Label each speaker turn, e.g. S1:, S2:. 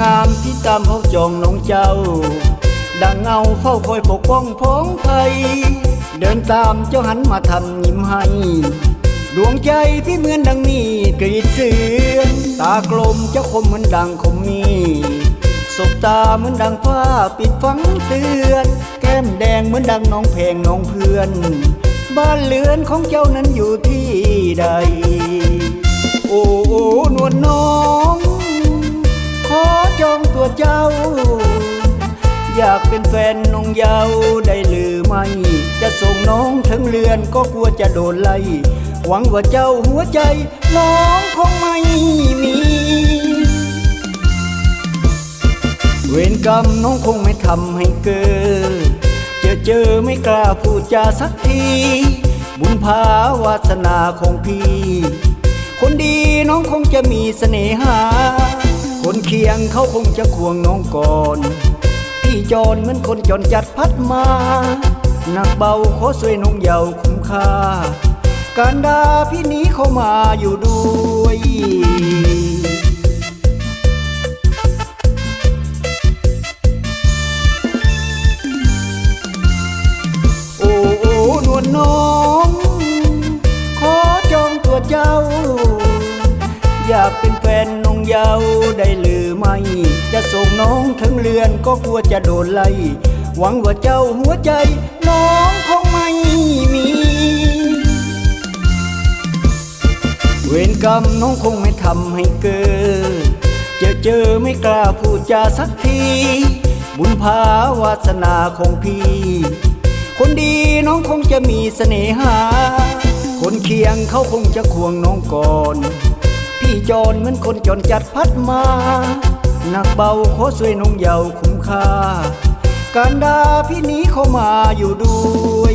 S1: งามเฝ้าจองน้องเจ้า ดังเงาเฝ้าคอยปกป้องพ้องไทย เดินตามเจ้าหันมาทำยิ้มให้ ดวงใจที่เหมือนดังมีกรีดเสือนตากลมเจ้าคมเหมือนดังคมมีสบตาเหมือนดังผ้าปิดฝังเตือน แก้มแดงเหมือนดังน้องเพลงน้องเพื่อน บ้านเรือนของเจ้านั้นอยู่ที่ อยากเป็นแฟนน้องเยาวได้หรือไม่ จะส่งน้องถึงเรือนก็กลัวจะโดนไล่ หวังว่าเจ้าหัวใจ น้องคงไม่มี เวรกรรมน้องคงไม่ทำให้เกิดจอเจอไม่กล้าพูดจาสักที บุญพาวาสนาของพี่ คนดีน้องคงจะมีเสน่หา คนเคียงเขาคงจะควงน้องก่อน จรเหมือนคนจนจัดพัดมาหนักเบาขอสวยน้องเยาว์คุ้มค่า การดาพี่นี้เข้ามาอยู่ดู อยากเป็นแฟนน้องเยาวได้หรือไม่ จะส่งน้องถึงเรือนก็กลัวจะโดนไล่ หวังว่าเจ้าหัวใจ น้องคงไม่มี เวรกรรมน้องคงไม่ทำให้เกิดจอเจอไม่กล้าพูดจาสักที บุญพาวาสนาของพี่ คนดีน้องคงจะมีเสน่หา คนเคียงเขาคงจะควงน้องก่อน พี่จนเหมือนคนจนจัดพัดมาหนักเบาขอสวยนุ่งเยาว์คุ้มค่า การดาพี่นี้เข้ามาอยู่ด้วย